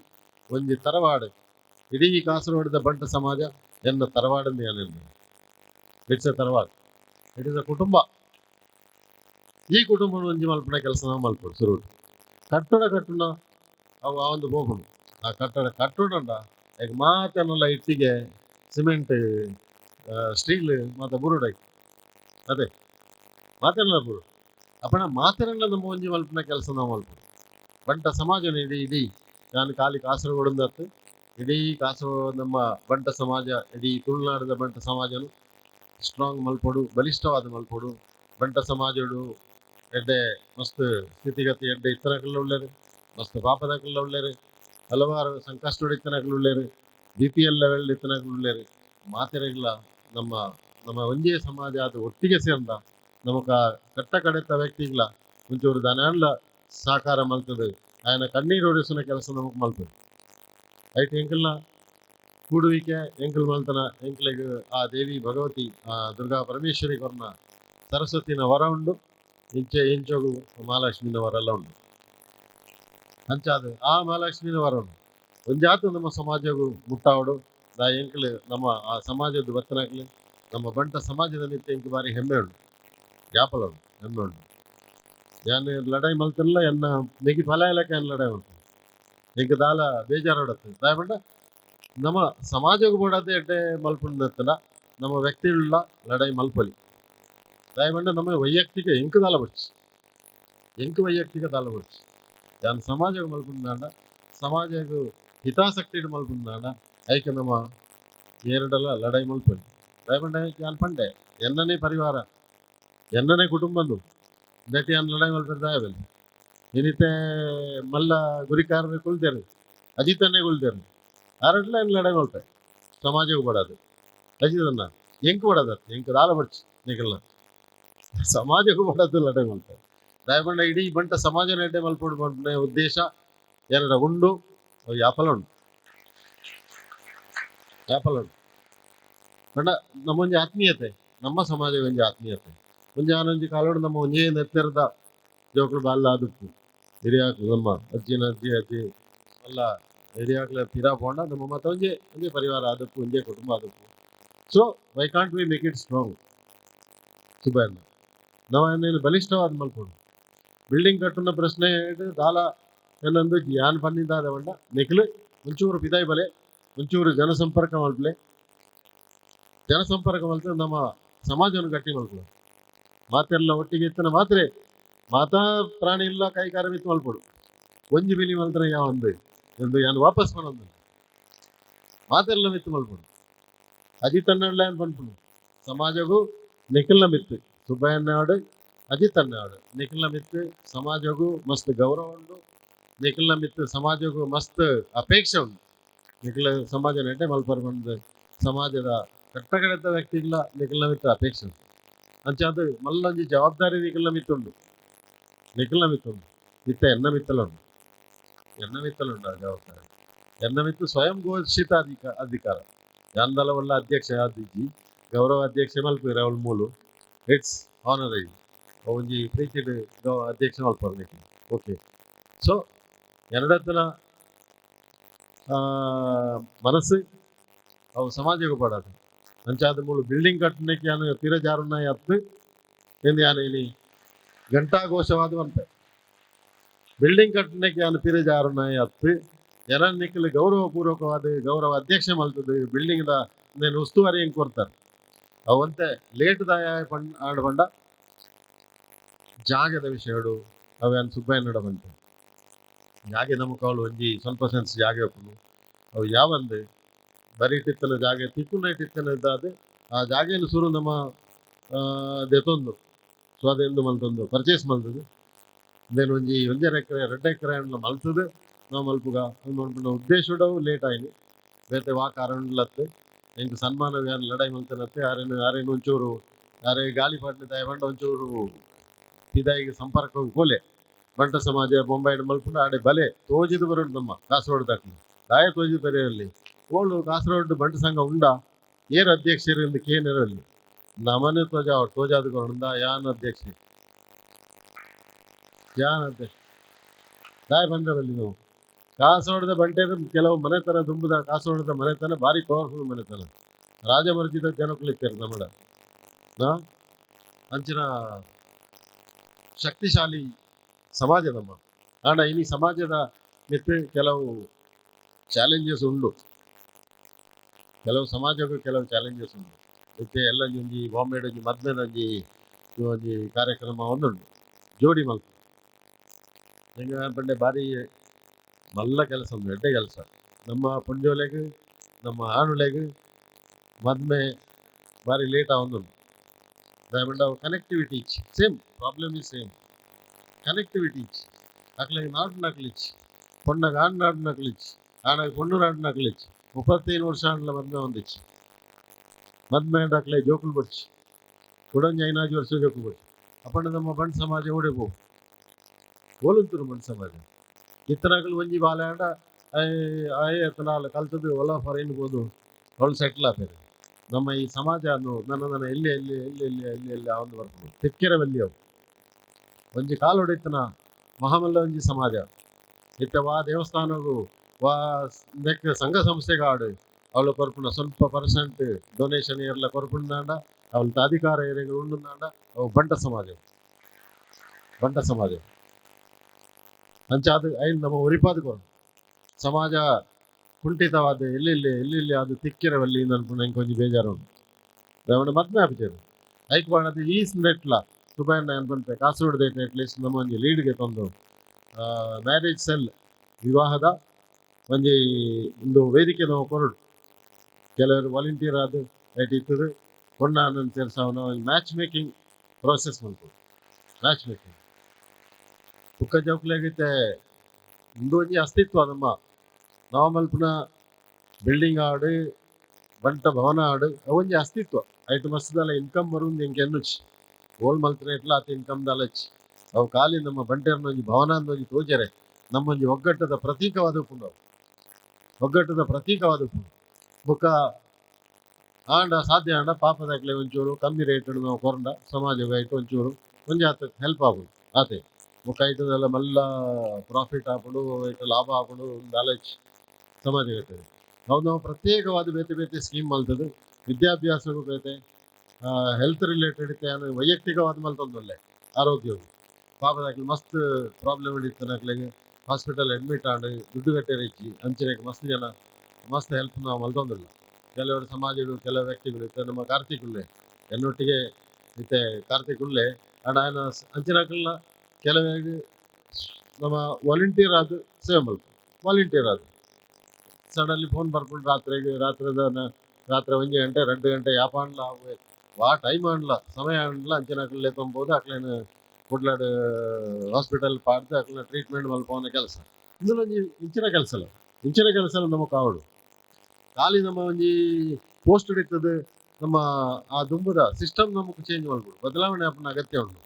B: ಒಂಜಿ ತರವಾಡು. ಇಡೀ ಕಾಸರಗೋಡದ ಬಂಟ ಸಮಾಜ ಎನ್ನ ತರವಾಡಂದು ಏನಿಲ್ಲ it's a tharavadu. It is a kutumba. ಈ ಕುಟುಂಬ ಒಂಜಿ ಮಲ್ಪನ ಕೆಲಸ ನಾವು ಮಲ್ಪಡು ಸುರುಡು ಕಟ್ಟಡ ಕಟ್ಟುನ ಅವು ಆ ಒಂದು ಹೋಗುದು. ಆ ಕಟ್ಟಡ ಕಟ್ಟಡ ಈಗ ಮಾತನ್ನೆಲ್ಲ ಇಟ್ಟಿಗೆ, ಸಿಮೆಂಟ್ ಸ್ಟೀಲ್, ಮತ್ತೆ ಬುರುಡೈ. ಅದೇ. ಮಾತನ್ನೆಲ್ಲ ಬುರು ಅಪ್ಪಣ ಮಾತನ್ನೆಲ್ಲ ನಮ್ಮ ಒಂಜಿ ಮಲ್ಪನ ಕೆಲಸ ನಾವು ಬಂಟ ಸಮಾಜ ಇಡೀ ಇಡೀ ನಾನು ಕಾಸರಗೋಡು ಇಡೀ ಕಾಸರಗೋಡು ನಮ್ಮ ಬಂಟ ಸಮಾಜ, ಇಡೀ ತುಳುನಾಡದ ಬಂಟ ಸಮಾಜನು ಸ್ಟ್ರಾಂಗ್ ಮಲ್ಪಡು, ಬಲಿಷ್ಠವಾದ ಮಲ್ಪಡು. ಬಂಟ ಸಮಾಜಡು ಎಡ್ಡೆ ಮಸ್ತ್ ಸ್ಥಿತಿಗತಿ ಎಡ್ಡೆ ಇತ್ತನಕಲ್ಲ ಉಳ್ಳೇರು ಮಸ್ತ್ ಪಾಪದಕಲ್ಲ ಉಳ್ಳೇರು ಹಲವಾರು ಸಂಕಷ್ಟೊಡೆತನಗಳುಳ್ಳೇ ದ್ವಿತೀಯ ಲೆವೆಲ್ಡೆತನಗಳುಳ್ಳೇ ಮಾತೆರೆಗಳ ನಮ್ಮ ನಮ್ಮ ಒಂದೇ ಸಮಾಜ ಅದು ಒಟ್ಟಿಗೆ ಸೇರ್ದ ನಮಕ ಕಟ್ಟ ಕಡೆತ ವ್ಯಕ್ತಿಗಳ ಒಂಚೂರು ದಾನಾಂಡ್ಲ ಸಹಕಾರ ಮಲ್ತದೆ. ಆಯನ ಕಣ್ಣೀರು ಒಡಿಸಿನ ಕೆಲಸ ನಮಗೆ ಮಲ್ತದೆ. ಐಟ್ ಎಂಕಲ್ನ ಕೂಡುವಿಕೆ ಎಂಕಲ್ ಮಲ್ತನ ಎಂಕಲಿಗೆ ಆ ದೇವಿ ಭಗವತಿ, ಆ ದುರ್ಗಾ ಪರಮೇಶ್ವರಿ ಕೊರ್ನ ಸರಸ್ವತಿನ ವರ ಉಂಡು, ಇಂಚೆ ಇಂಚೋಗು ಮಹಾಲಕ್ಷ್ಮಿನ ವರ ಎಲ್ಲ ಉಂಡು. ಅಂಚಾದ ಆ ಮಹಾಲಕ್ಷ್ಮಿನ ವರನು. ಒಂಜಾತು ನಮ್ಮ ಸಮಾಜ ಮುಟ್ಟಾವಡು. ನಾ ಎಂಕಲೆ ನಮ್ಮ ಆ ಸಮಾಜದ ಬತ್ತನಾಗ್ಲಿ ನಮ್ಮ ಬಂಟ ಸಮಾಜದ ನಿತ್ಯ ಎಂಕ್ ಬಾರಿ ಹೆಮ್ಮೆ ಉಂಡು ಯಾಪಲ ಉಂಡು ಹೆಮ್ಮೆ ಉಂಡು ಯಾನ್ ಲಡಾಯಿ ಮಲ್ತಲ್ಲ ಎನ್ನ ನೆಗಿ ಫಲ ಇಲಾಖೆ ಏನು ಲಡಾಯಿ ಉಂಟು ಎಂಕ್ ದಾಲ ಬೇಜಾರಾಡತ್ತೆ ದಾಯ ಬಂಡ ನಮ್ಮ ಸಮಾಜಕ್ಕೆ ಬೋಡದೆ ಎಡ್ಡೆ ಮಲ್ಪಂಡತ್ತಲ್ಲ, ನಮ್ಮ ವ್ಯಕ್ತಿಗಳ ಲಡಾಯಿ ಮಲ್ಪಲಿ. ದಾಯ ಬಂಡ ನಮ್ಮ ವೈಯಕ್ತಿಕ ಎಂಕ್ ದಾಲ ಬಡ್ಸಿ ಎಂಕ್ ವೈಯಕ್ತಿಕ ದಾಲ ಬಡ್ಚಿ ಯಾನ್ ಸಮಾಜ ಮಲ್ಪುಂದಾಂಡ ಸಮಾಜ ಹಿತಾಸಕ್ತಿ ಮಲ್ಪುಂದಾಂಡ ಐಕೆ ನಮ್ಮ ಎರಡಲ ಲಡಾಯಿ ಮಲ್ಪಂಡಿ ದಾಯ ಬಂಡ ಯಾನ್ ಪಂಡೆ ಎನ್ನನೇ ಪರಿವಾರ. ಎನ್ನನೇ ಕುಟುಂಬಂದು ದಟಿ ಅನ್ನ ಲಡಾಯಿ ಮಲ್ಪದ ದಾಯಬಲ್ಲಿ ಮಲ್ಲ ಗುರಿಕಾರರು ಕುಳ್ದೇರು ಅಜಿತನ್ನೇ ಕುಳ್ದೇರು ಆರಡ್ಲ ಏನು ಲಡಾಯಿ ಮಲ್ಪೆ ಸಮಾಜಕ್ಕೆ ಬಡದು. ಅಜಿತನ್ನ ಎಂಕ್ ಬಡದ ಎಂಕ್ ದಾಲ ಬಡ್ಚಿ ನಿಗಲ್ಲ ಸಮಾಜಕ್ಕೂ ಬಡದು ಲಡಾಯಿ ಮಲ್ಪೆ ದಾಯಬಂಡ ಇಡೀ ಬಂಟ ಸಮಾಜ ನಡೆ ಮಲ್ಪಡು ಬಂಡ ಉದ್ದೇಶ ಏನಾರ ಉಂಡು ಯಾಪಲ ಉಂಡು ಯಾಪಲ ಉಂಡು ಬಂಡ ನಮ್ಮೊಂಜಿ ಆತ್ಮೀಯತೆ, ನಮ್ಮ ಸಮಾಜ ಒಂಜಿ ಆತ್ಮೀಯತೆ. ಒಂಜಿ ಆನೊಂಜಿ ಕಾಲೋಡು ನಮ್ಮ ಒಂಜೇ ನೆತ್ತರದ ಜೋಕುಲು ಬಾಲ ಆದುಪ್ಪು ಹಿರಿಯಾಕ್ಲು ನಮ್ಮ ಅಜ್ಜಿನ ಅಜ್ಜಿ ಅಜ್ಜಿ, ಎಲ್ಲ ಹಿರಿಯಾಕ್ಲ ತೀರಾ ಪೋಂಡ, ನಮ್ಮ ಮತ್ತ ಒಂಜೇ ಒಂದೇ ಪರಿವಾರ ಆದಪ್ಪು ಒಂದೇ ಕುಟುಂಬ ಆದಪ್ಪು so why can't we make it strong Subbanna ನಾವು ಬಲಿಷ್ಠವಾದ ಮಲ್ಪೋಡು ಬಿಲ್ಡಿಂಗ್ ಕಟ್ಟುನ ಪ್ರಶ್ನೆ ಇದು. ದಾಲ యాన్ ಬಂದಿಂದ ಬಂಡ ನೆಕ್ಲು ಒಂಚೂರು ಪಿದಾಯಿ ಬಲೆ, ಒಂಚೂರು ಜನಸಂಪರ್ಕ ಮಾಡ್ಲೆ ಜನಸಂಪರ್ಕ ಮಲ್ತ ನಮ್ಮ ಸಮಾಜವನ್ನು ಗಟ್ಟಿ ಮಲ್ಪಡು ಮಾತೆಲ್ಲ ಒಟ್ಟಿಗೆ ಇತ್ತನ ಮಾತ್ರೆ ಮಾತಾ ಪ್ರಾಣಿ ಇಲ್ಲ ಕೈಕಾರ ಬಿತ್ತು ಮಲ್ಪಡು ಒಂಜಿ ಬಿಲಿ ಮಲ್ತನ ಯಾವ ಅಂದೆ? ಎಂದು ಯಾನು ವಾಪಸ್ ಬಂದು ಮಾತೆಲ್ಲ ಮಿತ್ತು ಮಲ್ಪಡು ಅಣ್ಣ ಏನ್ ಪನ್ಪುಡು ಸಮಾಜಗೂ ನಿಖಿಲ್ನ ಮಿತ್ತು ಸುಬ್ಬಯ್ಯ ಆಡು ಅಜಿತ್ ಅಣ್ಣ ಆಡು ನಿಖಿಲ್ನ ಮಿತ್ತು ಸಮಾಜಗೂ ಮಸ್ತ್ ಗೌರವ ಉಂಡು ನಿಖಿಲ್ನ ಮಿತ್ರ ಸಮಾಜಗೂ ಮಸ್ತ್ ಅಪೇಕ್ಷೆ ಉಂಟು. ನಿಖಿಲ ಸಮಾಜ ನೆಟ್ಟೆ ಮಲ್ಪರ್ ಬಂದು ಸಮಾಜದ ಕಟ್ಟಕಡೆದ ವ್ಯಕ್ತಿಗಳ ನಿಖಿಲ್ನ ಮಿತ್ರ ಅಪೇಕ್ಷೆ ಉಂಟು. ಅಂಚ ಅದು ಜವಾಬ್ದಾರಿ ನಿಖಿಲ್ನ ಮಿತ್ತುಂಡು ನಿಖಿಲ್ನ ಉಂಡು ಮಿತ್ತ ಎನ್ನ ಮಿತ್ತಲ ಉಂಡು ಎನ್ನ ಮಿತ್ತಲ ಉಂಡು ಆ ಜವಾಬ್ದಾರಿ. ಎನ್ನ ಮಿತ್ತು ಸ್ವಯಂ ಘೋಷಿತ ಅಧಿಕಾರ ಅಧಿಕಾರ. ಯಾಂದಲ ಒಳ್ಳ ಅಧ್ಯಕ್ಷ ಯಾದಿಜಿ ಗೌರವ ಅಧ್ಯಕ್ಷ ಮಲ್ಪಿರ ಅವಳು ಮೂಲು. ಇಟ್ಸ್ ಆನರ್ ಐದು ಒಂಜಿ ಪ್ರೀತಿಡ್ ಅಧ್ಯಕ್ಷ ಮಲ್ಪರ್ ನಿಖಿಲ್ ಓಕೆ ಸೊ ಎರಡತ್ತಿನ ಮನಸ್ಸು, ಅವು ಸಮಾಜಕ್ಕೆ ಪಡೋದು ಅಂಚಾದ ಮೂಲ ಬಿಲ್ಡಿಂಗ್ ಕಟ್ಟಲಿಕ್ಕೆ ಯಾನು ತೀರ ಜಾರನ್ನ ಹತ್ತು ಎಂದು ಯಾನು ಇಲ್ಲಿ ಘಂಟಾಘೋಷವಾದ ಅಂತೆ ಬಿಲ್ಡಿಂಗ್ ಕಟ್ಟಲಿಕ್ಕೆ ಯಾನು ತೀರ ಜಾರನ್ನ ಹತ್ತು ಎರ ನಿಕ್ಕಲು ಗೌರವಪೂರ್ವಕವಾದ, ಗೌರವ ಅಧ್ಯಕ್ಷ ಮಲ್ತದ ಬಿಲ್ಡಿಂಗ್ ದ నేను ಉಸ್ತುವಾರಿ ಹೆಂಗೆ ಕೊಡ್ತಾರೆ? ಅವಂತೆ ಲೇಟ್ ದಾಯ ಪಂಡ್ ಆಡ್ ಜಾಗದ ವಿಷಯಗಳು ಅವೆಲ್ಲ ಸುಬ್ಬಯ್ಯನಡ ಬಂತು. ಜಾಗೆ ನಮಕ್ ಅವಳು ಒಂಜಿ ಸ್ವಲ್ಪ ಸೆನ್ಸ್ ಜಾಗೆ ಒಪ್ಪುನು ಅವು ಯಾವಂದೆ ಬರೀ ಟಿತ್ತನ ಜಾಗೆ ತಿಕ್ಕುನ ಟಿತ್ತಲ ಇದ್ದಾದೆ ಆ ಜಾಗೆಯನ್ನು ಸುರು ನಮ್ಮ ದೆತೊಂದು ಸ್ವಾದೆಂದು ಮಲ್ತೊಂದು ಪರ್ಚೇಸ್ ಮಲ್ತದೆ. ದೇನ್ ಒಂಜಿ ಒಂಜರ ಎಕರೆ, ಎರಡು ಎಕರೆ ಮಲ್ತದು. ನಾವು ಮಲ್ಪುಗ ಮಲ್ಪುನ ಉದ್ದೇಶಡವು ಲೇಟ್ ಆಯ್ನಿ ಬೇತೆ ವಾ ಕಾರಣಲತ್ತೆ ಎಂಕ್ ಸನ್ಮಾನ ಯಾರು ಲಡಾಯಿ ಮಲ್ತನತ್ತೆ. ಯಾರೇನು ಯಾರೇನು ಒಂಚೂರು, ಯಾರೇ ಗಾಳಿ ಪಾಟ್ಲಿ ಒಂಚೂರು ಪಿದಾಯಿಗೆ ಸಂಪರ್ಕ ಕೋಲೆ ಬಂಟ ಸಮಾಜ ಬೊಂಬೈ ಮಲ್ಪುಂಡ ಆಡೆ ಬಲೆ ತೋಜಿದು ಬರೋಡು ನಮ್ಮ ಕಾಸರಗೋಡು ದಾಖಲೆ ದಾಯ ತೋಜಿದು ಬರೆಯಲ್ಲಿ. ಓಳು ಕಾಸರಗೋಡು ಬಂಟ ಸಂಘ ಉಂಡ ಏರ್ ಅಧ್ಯಕ್ಷರಿಂದ ಕೇನಿರಲ್ಲಿ ನಮನೆ ತೋಜ ತೋಜಾದ ಕೊಂಡ ಯಾನ್ ಅಧ್ಯಕ್ಷ ಯಾನ್ ಅಧ್ಯಕ್ಷ. ದಾಯ ಬಂದರಲ್ಲಿ ನಾವು. ಕಾಸರಗೋಡದ ಬಂಟೆ ಕೆಲವು ಮನೆತನ ತುಂಬುದ ಕಾಸರಗೋಡದ ಮನೆತನ ಭಾರಿ ಪವರ್ಫುಲ್ ಮನೆತನ. ರಾಜಮರ್ಜಿದ ಜನಕ್ಕೆ ನಮ್ಮಡ ನಾ ಅಂಚಿನ ಶಕ್ತಿಶಾಲಿ ಸಮಾಜ ನಮ್ಮ ಕಾರಣ ಇನಿ ಸಮಾಜದ ಮಿತ್ತು ಕೆಲವು ಚಾಲೆಂಜಸ್ ಉಂಡು ಕೆಲವು ಸಮಾಜಕ್ಕೂ ಕೆಲವು ಚಾಲೆಂಜಸ್ ಉಂಟು. ಮತ್ತೆ ಎಲ್ಲ ಒಂಜಿ ಬಾಂಬೆಡ್ ಒಂಜಿ ಮದ್ಮೆದ ಒಂಜಿ ಕಾರ್ಯಕ್ರಮ ಒಂದುಂಡು ಜೋಡಿ ಮಲ್ಪ. ನಿಂಗೆ ಪಂಡೆ ಬಾರಿ ಮಲ್ಲ ಕೆಲಸ ಒಂದು ಎಡ್ಡೆ ಕೆಲಸ. ನಮ್ಮ ಪುಂಜೋಲೆಗ್, ನಮ್ಮ ಆಣುಲೆಗ್ ಮದ್ಮೆ ಬಾರಿ ಲೇಟ್ ಆವೊಂದುಂಡು దాని కనెక్టివిటీ ఇచ్చి సేమ్ ప్రాబ్లమ్ ఈ సేమ్ కనెక్టివిటీ ఇచ్చి అక్కడికి నాటు నకలు ఇచ్చి కొండ కాడు నాటు నకలు ఇచ్చి ఆడ కొండు నాటు నకలు ఇచ్చి ముప్పత్తేను వర్షాండ్ల మధ్య వందిచ్చి ಮದ್ಮೇಂಡ ಅಕ್ಲೆ ಜೋಕುಲ್ ಬಡ್ಚಿ ಕುಡಂಜ ಐನಾಜಿ ವರ್ಷ ಜೋಕುಲ್ ಬಡ್ಚಿ ಅಪ್ಪಣ್ಣ ನಮ್ಮ ಬಣ್ಣ ಸಮಾಜ ಓಡೆ ಹೋಗು ಓಲುಂತರು ಬಣ್ಣ ಸಮಾಜ ಇತ್ತನಾಗಲು ಒಂಜಿ ಬಾಲಾಂಡ ಆಯ ಆಯ ನಾಲ್ ಕಲ್ತದ್ದು ಹೊಲ ಹೊರೈನ್ ಹೋದು ಅವಳು ಸೆಟ್ಲ್ ಆಪೇರೆ ನಮ್ಮ ಈ ಸಮಾಜ ಅನ್ನು ನನ್ನ ನನ್ನ ಎಲ್ಲಿ ಎಲ್ಲಿ ಎಲ್ಲಿ ಎಲ್ಲಿ ಎಲ್ಲಿ ಎಲ್ಲಿ ಅವನು ಬರ್ಕೊಂಡು ತೆಕ್ಕೆರವಲ್ಲಿ ಅವು. ಒಂಜಿ ಕಾಲು ಹೊಡಿತನ ಮಹಾಮಲ್ಲ ಒಂಜಿ ಸಮಾಜ. ಇತ್ತ ವಾ ದೇವಸ್ಥಾನಗೂ ವಾ ನೆಕ್ ಸಂಘ ಸಂಸ್ಥೆಗೆ ಆಡು ಅವಳು ಕೊರ್ಪುನ ಸ್ವಲ್ಪ ಪರ್ಸೆಂಟ್ ಡೊನೇಷನ್ ಇರಲ ಕೊರ್ಪುಂಡಾಂಡ ಅವಳ ಅಧಿಕಾರ ಏರಿಗಳು ಉಂಡುಂದಾಂಡ ಅವು ಬಂಟ ಸಮಾಜ ಬಂಟ ಸಮಾಜ ಅಂಚಾದ ಐನ್ ನಮ್ಮ ಉರಿಪಾದ ಕೊರ ಸಮಾಜ ಕುಂಠಿತವಾದ ಎಲ್ಲೆಲ್ಲಿ ಎಲ್ಲೆಲ್ಲಿ ಅದು ತಿಕ್ಕಿರವಲ್ಲಿ ಅನ್ಕೊಂಡು ನಂಗೆ ಕೊಂಚ ಬೇಜಾರು ಉಂಟು. ಅವನ ಮದ್ಮೆ ಆಪಿಚರು ಐಕ್ ಬಾಣದು ಈ ನೆಟ್ಲ ಸುಬಣ್ಣ ಅನ್ಕೊಂಡೆ ಕಾಸರಗೋಡ್ ದೇಟ್ ಅಟ್ಲೀಸ್ಟ್ ನಮ್ಮ ಒಂಜಿ ಲೀಡ್ಗೆ ತಂದು ಮ್ಯಾರೇಜ್ ಸೆಲ್ ವಿವಾಹದ ಒಂಜಿ ಒಂದು ವೇದಿಕೆ ನಾವು ಕೊರಡು. ಕೆಲವರು ವಾಲಂಟಿಯರ್ ಆದ ಐಟ್ ಕೊಂಡ ಆನಂದ್ ಸೇರಿಸ ಸೇರ್ಸವನ ಮ್ಯಾಚ್ ಮೇಕಿಂಗ್ ಪ್ರೋಸೆಸ್ ಮಾಡ್ಬೋದು ಮ್ಯಾಚ್ ಮೇಕಿಂಗ್ ಪುಕ್ಕ ಜೌಕ್ಲಾಗಿತ್ತೆ ಇಂದು ಒಂಜಿ ಅಸ್ತಿತ್ವ ನಮ್ಮ ನಾವು ಮಲ್ಪನ ಬಿಲ್ಡಿಂಗ್ ಆಡ್, ಬಂಟ ಭವನ ಆಡ್ ಅವೊಂಜಿ ಅಸ್ತಿತ್ವ. ಐಟ್ ಮಸ್ತದಲ್ಲ ಇನ್ಕಮ್ ಬರುಂದು ಇಂಕೆ ಎನ್ನುಚ್ಚಿ ಓಲ್ ಮಲ್ತನ ಇಟ್ಲ ಆತ ಇನ್ಕಮ್ ದಲಚ್ಚಿ ಅವು ಖಾಲಿ ನಮ್ಮ ಬಂಟೆರ್ನ ಒಂಜಿ ಭವನ ಅಂದೊಂಜಿ ತೋಜರೆ. ನಮ್ಮೊಂಜಿ ಒಗ್ಗಟ್ಟದ ಪ್ರತೀಕವಾದ ಅವು. ಒಗ್ಗಟ್ಟದ ಪ್ರತೀಕವಾದ ಬೊಕ್ಕ ಆಂಡ ಸಾಧ್ಯ ಆಂಡ ಪಾಪದಾಗ್ಲೆ ಒಂಚೂರು, ಕಮ್ಮಿ ರೇಟ್ ನಾವು ಕೊರಂಡ ಸಮಾಜ ಆಯ್ತು ಒಂಚೂರು, ಒಂಜಿ ಆತ ಹೆಲ್ಪ್ ಆಗುದು. ಆತೆ ಬೊಕ್ಕ ಐಟದೆಲ್ಲ ಮಲ್ಲ ಪ್ರಾಫಿಟ್ ಹಾಕೊಂಡು ಲಾಭ ಹಾಕೊಂಡು ಒಂದು ಸಮಾಜ ಇರ್ತದೆ ನಾವು ನಾವು ಪ್ರತ್ಯೇಕವಾದ ಬೇತೆ ಬೇತೆ ಸ್ಕೀಮ್ ಮಲ್ತದ್ದು. ವಿದ್ಯಾಭ್ಯಾಸಕ್ಕೂ ಬೇತೆ ಹೆಲ್ತ್ ರಿಲೇಟೆಡ್ ಇತ್ತೆ ವೈಯಕ್ತಿಕವಾದ ಮಲ್ತೊಂದಲ್ಲೇ ಆರೋಗ್ಯವು. ಪಾಪದಾಗ್ಲಿ ಮಸ್ತ್ ಪ್ರಾಬ್ಲಮ್ ಹಿಡಿತನಕ್ಲಿಗೆ ಹಾಸ್ಪಿಟಲ್ ಅಡ್ಮಿಟ್ ಆಗಿ ದುಡ್ಡು ಕಟ್ಟೆ ರೀಚಿ ಅಂಚನೆಗೆ ಮಸ್ತ್ ಜನ, ಮಸ್ತ್ ಹೆಲ್ತ್ ನಾವು ಮಲ್ತೊಂದಿಲ್ಲ. ಕೆಲವರು ಸಮಾಜಗಳು ಕೆಲವು ವ್ಯಕ್ತಿಗಳು ಇತ್ತೆ ನಮ್ಮ ಕಾರ್ತಿಕ್ ಉಳ್ಳೆ ಎನ್ನೊಟ್ಟಿಗೆ ಇತ್ತೆ ಕಾರ್ತಿಕ್ ಉಳ್ಳೆ ಅಣ್ಣ ಅಂಚನಾಕಲ್ನ ಕೆಲವೇ ನಮ್ಮ ವಾಲಂಟಿಯರ್ ಆದ ಸೇವೆ ಮಲ್ತು. ವಾಲಂಟಿಯರ್ ಆದ. ಸಡನ್ಲಿ ಫೋನ್ ಬರ್ಕೊಂಡು ರಾತ್ರಿಗೆ ರಾತ್ರದ ರಾತ್ರಿ ಒಂಜಿ ಗಂಟೆ ರೆಂಡು ಗಂಟೆ ಯಾಪ ಆಂಡ್ಲ ವಾ ಟೈಮ್ ಆಂಡ್ಲ ಸಮಯ ಆಂಡ್ಲ ಅಂಚನಾಕಲ್ಲೆ ತೊಂಬೋದು ಅಕ್ಲೇನು ಕುಡ್ಲಾಡ್ ಹಾಸ್ಪಿಟಲ್ ಪಾಡ್ದು ಅಕ್ಲ ಟ್ರೀಟ್ಮೆಂಟ್ ಮಲ್ಪವನ ಕೆಲಸ. ಇಂದುಲ ಒಂಜಿ ಇಂಚಿನ ಕೆಲಸ ಅಲ್ಲ. ಇಂಚಿನ ಕೆಲಸ ನಮ್ಮ ಕಾವಡು ಖಾಲಿ ನಮ್ಮ ಒಂಜಿ ಪೋಸ್ಟ್ ಹಿಡಿತದೆ, ನಮ್ಮ ಆ ದುಂಬದ ಸಿಸ್ಟಮ್ ನಮಗೆ ಚೇಂಜ್ ಮಾಡ್ಬೋದು ಬದಲಾವಣೆ ಆಪನ ಅಗತ್ಯ ಉಂಟು.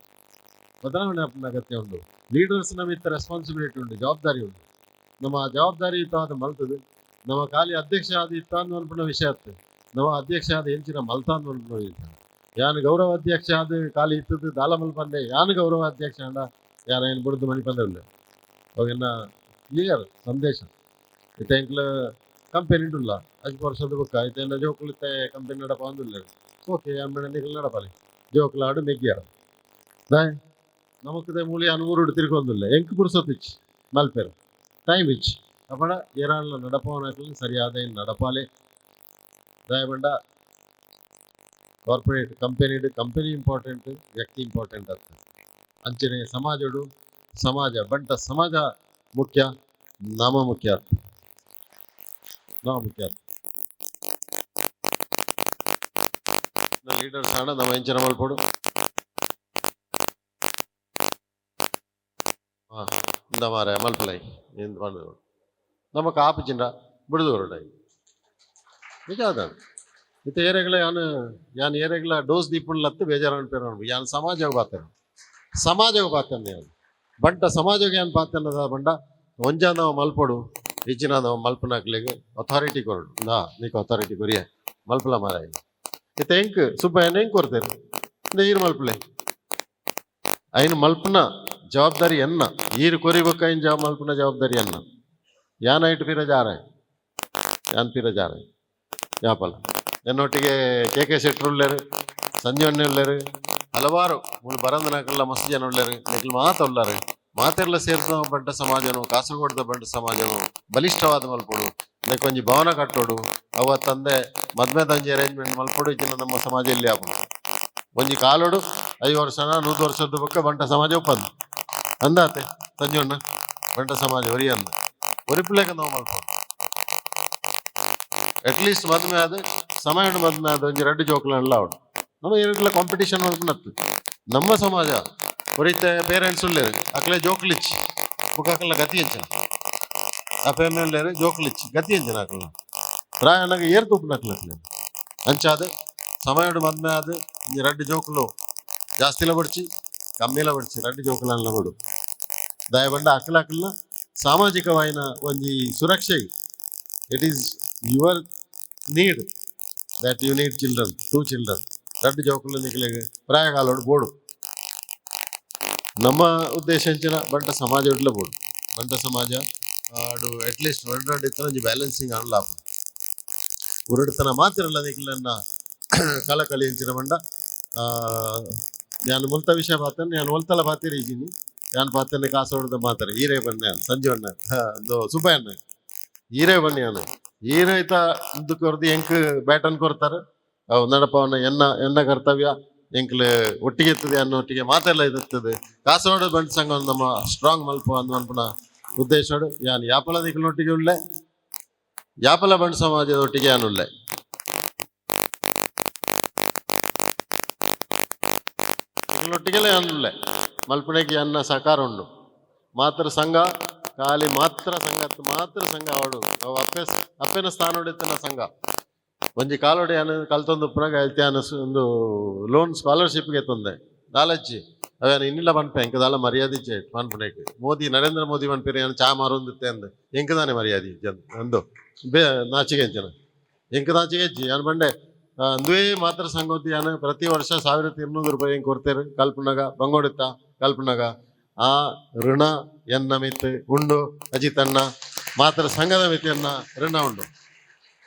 B: ಬದಲಾವಣೆ ಆಪನ ಅಗತ್ಯ ಉಂಟು. ಲೀಡರ್ಸ್ ನಮಿತ್ತ ರೆಸ್ಪಾನ್ಸಿಬಿಲಿಟಿ ಉಂಟು, ಜವಾಬ್ದಾರಿ ಉಂಟು. ನಮ್ಮ ಜವಾಬ್ದಾರಿಯುತವಾದ ಮಲ್ತದು. ನಮ್ಮ ಖಾಲಿ ಅಧ್ಯಕ್ಷ ಆದ ಇತ್ತ ಅನ್ಪಣ ವಿಷಯ ಆಯ್ತು ನಮ್ಮ ಅಧ್ಯಕ್ಷ ಆದ ಹೆಂಚಿನ ಮಲ್ತ ಅನ್ಪಣ ಯಾನ್ ಗೌರವ ಅಧ್ಯಕ್ಷ ಆದ ಖಾಲಿ ಇತ್ತದು ದಾಲ ಮಲ್ಪಂದೆ ಯಾನ್ ಗೌರವ ಅಧ್ಯಕ್ಷ ಅಂಡ ಯಾರ ಏನು ಬಿಡುದು ಮನಿ ಪಂದೆ ಅವಾಗೆಲ್ಲ ಕ್ಲಿಯರ್ ಸಂದೇಶ. ಇತ್ತೆಂಕ್ಲ ಕಂಪೆನಿ ಉಂಡುಲ್ಲ ಅಜ್ಜ ವರ್ಷದ ಬುಕ್ಕ. ಇತ್ತ ಜೋಕುಳಿತ ಕಂಪೆನಿ ನಡಪ ಅಂದಿಲ್ಲ. ಓಕೆ ಅಮ್ಮನ ನಿಗಲ್ ನಡಪಾಲಿ ಜೋಕುಲಾಡು ಮೆಗ್ಗಿಯಾರ ದಾಯ್. ನಮಕ್ಕದೇ ಮೂಲಿ ಅನುಮೂರು ತಿರ್ಕೊಂದಿಲ್ಲ. ಎಂಕ್ ಪುರ್ಸತ್ ಇಚ್ ಮಲ್ಪೇರು. ಟೈಮ್ ಇಚ್ ಅಪಡ ಏರಾಳ ನಡಪವನಕಲ್ ಸರಿಯಾದ ಏನ್ ನಡಪಾಲೆ ದಯಬಂಡ ಕಾರ್ಪೊರೇಟ್ ಕಂಪೆನಿ ಕಂಪೆನಿ ಇಂಪಾರ್ಟೆಂಟ್ ವ್ಯಕ್ತಿ ಇಂಪಾರ್ಟೆಂಟ್ ಅಂತ ಅಂಚನೆ ಸಮಾಜಡು ಸಮಾಜ ಬಂಟ ಸಮಾಜ ಮುಖ್ಯ ನಾಮ ಮುಖ್ಯ ಆತ್. ನಾಮ ಮುಖ್ಯ ಲೀಡರ್ಸ್ ಹಣ ನಮ್ಮ ಎಂಚಿನ ಮಲ್ಪಡು ಹಾ ಇಂದ ಮಾರ ಮಲ್ಪಲೈ ಇಂದ ಬಂದು ನಮಕ್ ആപ്പിച്ചിൻ്റെ ನಿಜ ಅದ ಇತ್ತ ಏರೆಗಳ ಯಾನ್ ಯಾನ್ ಏರೆಗಳ ಡೋಸ್ ದೀಪುಣ್ ಲತ್ತು ಬೇಜಾರು ಅನ್ಪೇರ ಯಾನ್ ಸಮಾಜ ಬಾತೇನೆ ಸಮಾಜ ಬಾತೇನೆ ಬಂಡ ಬಂಟ ಸಮಾಜಕ್ಕೆ ಏನ್ ಬಂಡ? ಒಂಜ ನಾವು ಮಲ್ಪಡು ಹೆಚ್ಚಿನ ನಾವು ಮಲ್ಪನಾಕ್ಲಿಗೆ ಅಥಾರಿಟಿ ಕೊರಡು. ನಾ, ನೀಕು ಅಥಾರಿಟಿ ಕೊರಿಯ. ಮಲ್ಪಲ ಮಾರ ಇತ್ತೆ ಹೆಂಕ್, ಸುಬ್ಬ ಏನು ಹೆಂಗ್ ಕೊಡ್ತೇನೆ ನೀರು ಮಲ್ಪಲೆ? ಐನ್ ಮಲ್ಪನ ಜವಾಬ್ದಾರಿ ಎನ್ನ? ನೀರು ಐನ್ ಜಾ ಮಲ್ಪನ ಜವಾಬ್ದಾರಿ ಎನ್ನ? ಯಾನ್ ನೈಟ್ ಫಿರ ಜಾರ ಯಾನ್ ಫಿರ ಜಾರ ಯಾಪಲ ಎನ್ನೊಟ್ಟಿಗೆ ಕೆ ಕೆ ಶೆಟ್ರು ಸಂಜೆ ಸಂಜೀವಣ್ಣಿ ಉಳ್ಳರು ಹಲವಾರು ಮುಳು ಬರಂದ ನಕಲ್ಲ ಮಸ್ತ್ ಜನ ಉಳ್ಳರು ಮಾತ ಉಳ್ಳಾರು ಮಾತೆಲ್ಲ ಸೇರಿದ ಬಂಟ ಸಮಾಜನು, ಕಾಸರಗೋಡದ ಬಂಡ ಸಮಾಜನು ಬಲಿಷ್ಠವಾದ ಮಲ್ಪೊಡು. ಅದಕ್ಕೆ ಒಂಜಿ ಭವನ ಕಟ್ಟೋಡು. ಅವ ತಂದೆ ಮದ್ವೆ ದಂಜಿ ಅರೇಂಜ್ಮೆಂಟ್ ಮಲ್ಪೊಡು ಇಕ್ಕಿನ ನಮ್ಮ ಸಮಾಜ ಇಲ್ಲಿ ಆಗ್ಬೋದು ಒಂಜಿ ಕಾಲೋಡು, ಐದು ವರ್ಷನ, ನೂರು ವರ್ಷದ ಬಕ್ಕ ಬಂಟ ಸಮಾಜ ಒಪ್ಪಂದು. ಅಂದಾತೆ ಸಂಜೋಣ್ಣ ಬಂಟ ಸಮಾಜ ಅಂದ. ಒರಿಪಿಲೇಕ ನಾವು ಮಲ್ಪೊಡು ಅಟ್ಲೀಸ್ಟ್ ಮದ್ಮೆ ಆದ ಸಮಯ ಮದ್ಮೆ ಆದ ಒಂಜಿ ಎರಡು ಜೋಕ್ಲೆಲ್ಲ ಅವಡು ನಮ್ಮ ಎರಡ್ಲ ಕಾಂಪಿಟಿಷನ್ ಮಲ್ಪನತ್ತು ನಮ್ಮ ಸಮಾಜ ಒರಿತೆ ಪೇರೆಂಟ್ಸ್ ಉಳ್ಳೇರು ಅಕ್ಲೆ ಜೋಕ್ಲಿಚ್ಚಿ ಬುಕ್ಕಲ್ಲ ಗತಿ ಹೆಚ್ಚನ ಆ ಪೇಮೆ ಉಳ್ಳೇರು ಜೋಕ್ಲಿಚ್ಚಿ ಗತಿ ಹೆಚ್ಚನ ಅಕ್ಲ ಪ್ರಾಯನಾಗ ಏರ್ ತೂಪನಕ್ಲೆ ಅಂಚಾದ ಸಮಯಡು ಮದ್ಮೆ ಆದ ಒಂಜಿ ಎರಡು ಜೋಕುಲು ಜಾಸ್ತಿಲ ಬಡ್ಚಿ ಕಮ್ಮಿಲ ಬಡ್ಚಿ ಎರಡು ಜೋಕುಲನ್ನ ಕೊಡು ದಯ ಬಂಡ ಅಕ್ಲ ಅಕ್ಲ ಸಾಮಾಜಿಕವಾಯಿನ ಒಂದು ಸುರಕ್ಷೆ it is your need that you need children two children ದೊಡ್ಡ ಜೋಕುಲು ನಿಗಲಿಗೆ ಪ್ರಾಯಗಾಲೋಡು ಬೋಡು ನಮ್ಮ ಉದ್ದೇಶಿಂಚಿನ ಬಂಟ ಸಮಾಜ ಇಡ್ಲ ಬೋಡು ಬಂಟ ಸಮಾಜ ಅದು ಅಟ್ಲೀಸ್ಟ್ ಎರಡು ಎರಡು ಇತ್ತು ನಂಜಿ ಬ್ಯಾಲೆನ್ಸಿಂಗ್ ಅನ್ಲಾಪ ಉರುಡ್ತನ ಮಾತ್ರ ಇಲ್ಲ ನಿಗಲನ್ನ ಕಲಕಲಿಂಚಿನ ಬಂಡ ನಾನು ಮುಲ್ತ ವಿಷಯ ಬಾತನ್ನು ನಾನು ಒಲ್ತಲ ಬಾತಿರಿದ್ದೀನಿ ಇದ್ದೀನಿ ನಾನು ಕಾಸು ಕಾಸೋಡದ ಮಾತಾರೆ ಬನ್ನಿ ನಾನು ಸಂಜೆ ಅಣ್ಣ ಒಂದು ಸುಬ್ಬ ಅಣ್ಣ. ಈರೇ ಬನ್ನಿ ನಾನು ಈರೇ ಐತ ಮುಂದಕ್ಕೆ ಕೊರ್ದು ಎಂಕ್ ಬ್ಯಾಟನ್ ಕೊರ್ತಾರೆ ಅವು ನಡಪವನ ಎನ್ನ ಎನ್ನ ಕರ್ತವ್ಯ. ಎಂಕ್ಲು ಒಟ್ಟಿಗೆ ಇರ್ತದೆ ಅನ್ನೋ ಒಟ್ಟಿಗೆ ಮಾತೆಲ್ಲ ಇರುತ್ತದೆ. ಕಾಸರಗೋಡು ಬಂಡ್ ಸಂಘ ನಮ್ಮ ಸ್ಟ್ರಾಂಗ್ ಮಲ್ಪ ಅಂದ್ ಅನ್ಪುನ ಉದ್ದೇಶೋಡು ಯಾನ್ ಯಾಪಲ ದಿಕ್ಕಲೊಟ್ಟಿಗೆ ಉಳ್ಳೆ? ಯಾಪಲ ಬಂಡ್ ಸಮಾಜದ ಒಟ್ಟಿಗೆ ಯಾನ್ ಉಳ್ಳೆ? ಒಟ್ಟಿಗೆಲ್ಲ ಯಾನ್ ಉಳ್ಳೆ ಮಲ್ಪನೆಗೆ ಅನ್ನ ಸಹಕಾರ ಉಂಡು. ಮಾತ್ರ ಸಂಘ, ಖಾಲಿ ಮಾತ್ರ ಸಂಘತ್ ಮಾತ್ರ ಸಂಘ ಅವಡು ಅವು ಅಪ್ಪೆ, ಅಪ್ಪೆನ ಸ್ಥಾನ ಹೊಡಿತನ ಸಂಘ. ಒಂಜಿ ಕಾಲೋಡಿ ಅನ್ನ ಕಲ್ತೊಂದು ಪುನಗ ಅನ್ನ ಒಂದು ಲೋನ್ ಸ್ಕಾಲರ್ಶಿಪ್ಗೆ ತಂದೆ. ದಾಲಜ್ಜಿ, ಅವೇನು ಇನ್ನಿಲ್ಲ ಪನ್ಪೆ ಎಂಕದಾಲ ಮರ್ಯಾದೆ ಇಚ್ಚೆ ಪನ್ಪುನೆಕ್ ಮೋದಿ, ನರೇಂದ್ರ ಮೋದಿ ಪನ್ಪೇರಿ ಏನು ಚಾ ಮಾರೊಂದಿತ್ತೆ ಅಂದೆ. ಎಂಕದಾನೆ ಮರ್ಯಾದೆ ಜನ್ ಅಂದು. ಬೇ ನಾಚಿಗೆ ಜನ ಎಂಕದಾಚಿಗೆ ನಾಚಿಗೆ ಅನ್ಬಂಡೆ ಅಂದುವೇ ಮಾತ್ರ ಸಂಗೋತಿಯಾನ ಪ್ರತಿ ವರ್ಷ ಸಾವಿರದ ಇನ್ನೂರು ರೂಪಾಯಿ ಹಿಂಗೆ ಕೊಡ್ತೇವೆ ಕಲ್ಪನಾಗ, ಬಂಗೋಡಿತ್ತ, ಕಲ್ಪನಾಗ. ಆ, ಋಣ, ಎನ್ನ ಮಿತ್, ಉಂಡು, ಅಜಿತಣ್ಣ ಮಾತ್ರ ಸಂಘದ ಮಿತಿಯನ್ನ ಋಣ, ಉಂಡು.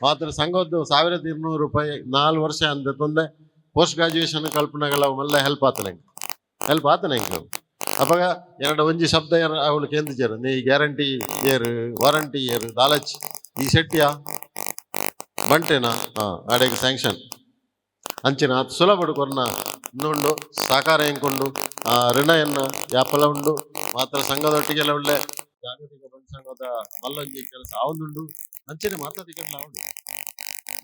B: ಮಾತ್ರ ಸಂಘದ್ದು ಸಾವಿರದ ಇನ್ನೂರು ರೂಪಾಯಿ ನಾಲ್ಕು ವರ್ಷ ಅಂದ ತೊಂದೆ ಪೋಸ್ಟ್ ಗ್ರಾಜುಯೇಷನ್ ಕಲ್ಪನೆಗಳ ಮಲ್ಲ ಹೆಲ್ಪ್ ಆತನ ಹೆಲ್ಪ್ ಆತನ ಹೆಂಗೆ ಅವಾಗ ಎರಡು ಒಂಜಿ ಶಬ್ದ ಅವಳು ಕೇಂದ್ರ ನೀ ಗ್ಯಾರಂಟಿ ಏರು ವಾರಂಟಿ ಏರು, ದಾಲಚ್, ಈ ಸೆಟ್ಟಿಯಾ ಬಂಟೆನಾ ಹಾ ಆಡೆಗೆ ಸ್ಯಾಂಕ್ಷನ್ ಅಂಚಿನ ಅದು ಸುಲಭಡು ಕೊರ್ನ ಇನ್ನುಂಡು ಸಾಕಾರ ಹೆಂಕೊಂಡು ಆ ಋಣ ಎನ್ನ ಯಾಪಲ ಉಂಡು ಮಾತ್ರ ಸಂಘದೊಟ್ಟಿಗೆಲ್ಲ ಒಳ್ಳೆ ಜಾಗತಿಕ ಬಂಡ್ ಸಂಘದ ಮಲ್ಲೊಂಜಿ ಕೆಲಸ ಅವನುಂಡು ಅಂಚನೆ ಮಾತಾಡಿಕಡ್ಲ ಅವಳು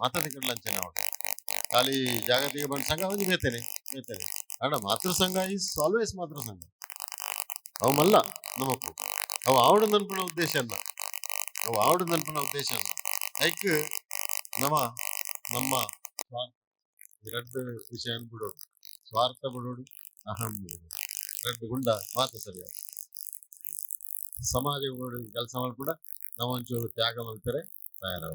B: ಮಾತಾಡಿಕಡ್ಲ ಅಂಚನೆ ಅವಳು ಖಾಲಿ ಜಾಗತಿಕ ಬಂಡ್ ಸಂಘ ಅವನಿಗೆ ಮೇತೇನೆ ಮೇತೇನೆ ಅಣ್ಣ ಮಾತೃ ಸಂಘ ಈಸ್ ಆಲ್ವೇಸ್ ಮಾತೃ ಸಂಘ ಅವು ಮಲ್ಲ ನಮಕ್ಕು ಅವು ಆವಡು ನನ್ಪುಣ ಉದ್ದೇಶ ಅಲ್ಲ ಅವು ಆವಡು ನನ್ಪುಣ ಉದ್ದೇಶ ಅಲ್ಲ ಲೈಕ್ ನಮ್ಮ ನಮ್ಮ ಎರಡು ವಿಷಯ ಬಿಡೋಡು ಸ್ವಾರ್ಥ ಬಿಡೋಡು ಅಹಂ ಬಿಡೋಡು ಎರಡು ಗುಂಡ ಮಾತು ಸರಿಯಾದ ಸಮಾಜ ಕೆಲಸ ಮಾಡ್ಬಿಡ ನಾವು ಒಂಚೂರು ತ್ಯಾಗ ಮಾಡ್ತಾರೆ ತಯಾರಾಗ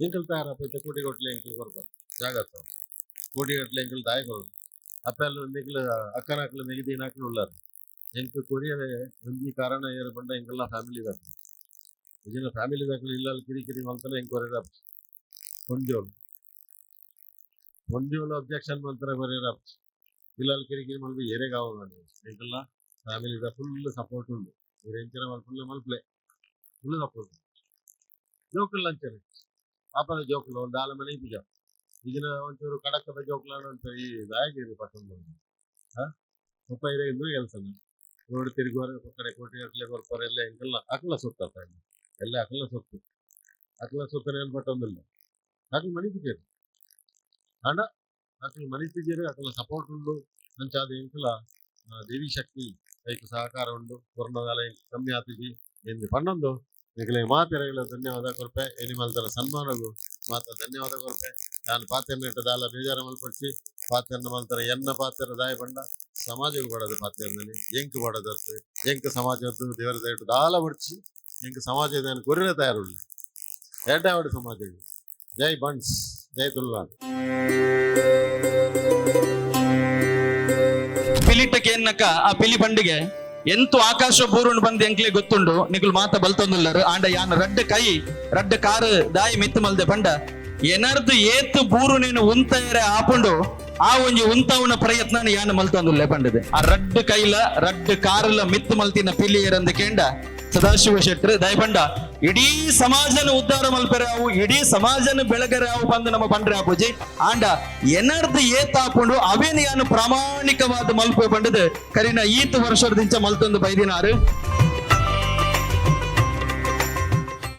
B: ಎಂಕಲ್ ತಯಾರಪ್ಪ ಕೋಟಿ ಗಟ್ಲೆ ಎಂಕಲ್ ಬರ್ಬೋದು ಜಾಗ ಆತವ ಕೋಟಿ ಗಟ್ಲೆ ಎಂಕಲ್ ದಾಯ ಬರೋದು ಅಪ್ಪಲ್ಲ ನಿಗ್ಲ ಅಕ್ಕನ ಅಕ್ಕಲ ನೆಗದಿ ಹಾಕಲು ಉಳ್ಳಾರ. ಎಂಕ್ ಕೊರಿಯರೆ ಒಂಜಿ ಕಾರಣ ಏರು ಬಂಡ ಎಂಕಲ್ಲ ಫ್ಯಾಮಿಲಿ ದಾಖಲೆ ಇದನ್ನ ಫ್ಯಾಮಿಲಿ ದಾಖಲೆ ಇಲ್ಲ ಕಿರಿ ಕಿರಿ ಮಲ್ತಾನೆ ಎಂಕ್ ಕೊರಿಯರ ಹೊಂಜೋಳು ಹೊಂಜೋಳು ಅಬ್ಜೆಕ್ಷನ್ ಮಾಡ್ತಾರೆ ಕೊರಿಯರ ಇಲ್ಲ ಕಿರಿ ಕಿರಿ ಮಲ್ಪಿ ಏರೇ ಕಾವ ಎಂಕೆಲ್ಲ ಫ್ಯಾಮಿಲಿ ಫುಲ್ ಸಪೋರ್ಟ್ ಉಂಡು ಇವ್ರು ಎಂಚಿನ ಮಲ್ಪುಲ್ಲ ಮಲ್ಪಲೆ ಫುಲ್ ಸಪೋರ್ಟ್ ಜೋಕುಲ್ ಅಂಚನೆ ಪಾಪದ ಜೋಕುಲು ಒಂದು ಆಲ ಮನೆ ಇದ್ದ ಈಗಿನ ಒಂಚೂರು ಕಡಕದ ಜೋಕುಲ ಅಂತ ಈ ದಾಯಗಿರಿ ಪಟ್ಟಣ ಹಾ ಮುಪ್ಪ ಇರೋ ಇದ್ದು ಕೆಲಸನ ರೋಡ್ ತಿರುಗುವರೆ ಕಡೆ ಕೋಟಿ ಗಟ್ಟಲೆ ಬರ್ತಾರೆ ಎಲ್ಲ ಎಂಕೆಲ್ಲ ಅಕಲ ಸುತ್ತ ಎಲ್ಲ ಅಕಲ ಸೊತ್ತು ಅಕಲ ಸುತ್ತನೆ ಏನು ಪಟ್ಟೊಂದಿಲ್ಲ ಅಕಲ್ ಮಣಿತಿದ್ದೀರಿ ಹಣ ಅಕಲ್ ಮಣಿತಿದ್ದೀರಿ ಅಕಲ ಸಪೋರ್ಟ್ ಉಂಡು ಅಂಚಾದ ಎಂಕಲ ಆ, ದೇವಿ ಶಕ್ತಿ ಐಕ್ ಸಹಕಾರ ಉಂಡು ಕೊರೋನಾದ ಕಮ್ಮಿ ಆತಿಜಿ ಎಂದು ಪಣ್ಣೊಂದು ಈಗಲೇ ಮಾತೆರಗಳ ಧನ್ಯವಾದ ಕೊರ್ಪೆ ಎನಿಮಲ್ ತರ ಸನ್ಮಾನಗು ಮಾತ ಧನ್ಯವಾದ ಕೊರ್ಪೆ ನಾನು ಪಾತ್ರೆನ ಇಟ್ಟ ದಾಲ ಬೇಜಾರ ಮಲ್ಪಡ್ಸಿ ಪಾತ್ರೆನ ಮಲ್ತರ ಎನ್ನ ಪಾತ್ರೆ ದಾಯ ಬಂಡ ಸಮಾಜಕ್ಕೆ ಬಡದು ಪಾತ್ರೆನಲ್ಲಿ ಎಂಕ್ ಬಡದತ್ತು ಎಂಕ್ ಸಮಾಜದ್ದು ದೇವರ ದಯಟ್ಟು ದಾಲ ಬಡ್ಚಿ ಎಂಕ್ ಸಮಾಜದ ಕೊರಿರ ತಯಾರುಳ್ಳಿ ಎರಡಾವಡು ಸಮಾಜ ಇದು. ಜೈ ಬನ್ಸ್, ಜೈ ತುಲ್ವಾನ್
A: ಪಿಲಿಟ ಎನ್ನಕ ಆ ಪಿಲಿ ಬಂಡಿಗೆ ಎಂತು ಆಕಾಶ ಬೂರುಣ್ ಬಂದ್ ಎಂಕ್ಲೆ ಗೊತ್ತುಂಡು. ನಿಗುಲ್ ಮಾತ ಬಲ್ತೊಂದುಲ್ಲರು. ಆಂಡ ಯಾನ ರಡ್ಡ ಕೈ, ರಡ್ಡ ಕಾರು ದಾಯಿ ಮಿತ್ತು ಮಲ್ದೆ ಬಂಡ. ಎನರ್ದು ಏತ್ ಬೂರು ನೀನು ಉಂತರೆ ಆಪುಂಡು, ಆ ಒಂಜಿ ಉಂತವನ ಪ್ರಯತ್ನ ಯಾನ ಮಲ್ತೊಂದುಲ್ಲೆ ಬಂಡದೆ. ಆ ರಡ್ಡ ಕೈಲ, ರಡ್ಡ ಕಾರುಲ ಮಿತ್ತು ಮಲ್ತಿನ ಪಿಲಿಯರಂದ ಕೇಂಡ. ಸದಾಶಿವ ಶೆಟ್ರ್ ದಯಪಂಡ ಇಡೀ ಸಮಾಜನ ಉದ್ಧಾರ ಮಲ್ಪೆರೆ ಅವು ಇಡೀ ಸಮಾಜನ ಬೆಳಗರೆ ಅವು ಬಂದು ನಮ್ಮ ಪಂಡ್ರೆ ಆಪುಜಿ ಆಂಡ ಎನರ್ದು ಅವೇನು ಯಾನು ಪ್ರಾಮಾಣಿಕವಾದ ಮಲ್ಪ ಪಂಡದು ಕರಿನ ಈತ್ ವರ್ಷದಿಂದ ಮಲ್ತೊಂದು ಬೈದಿನಾರು.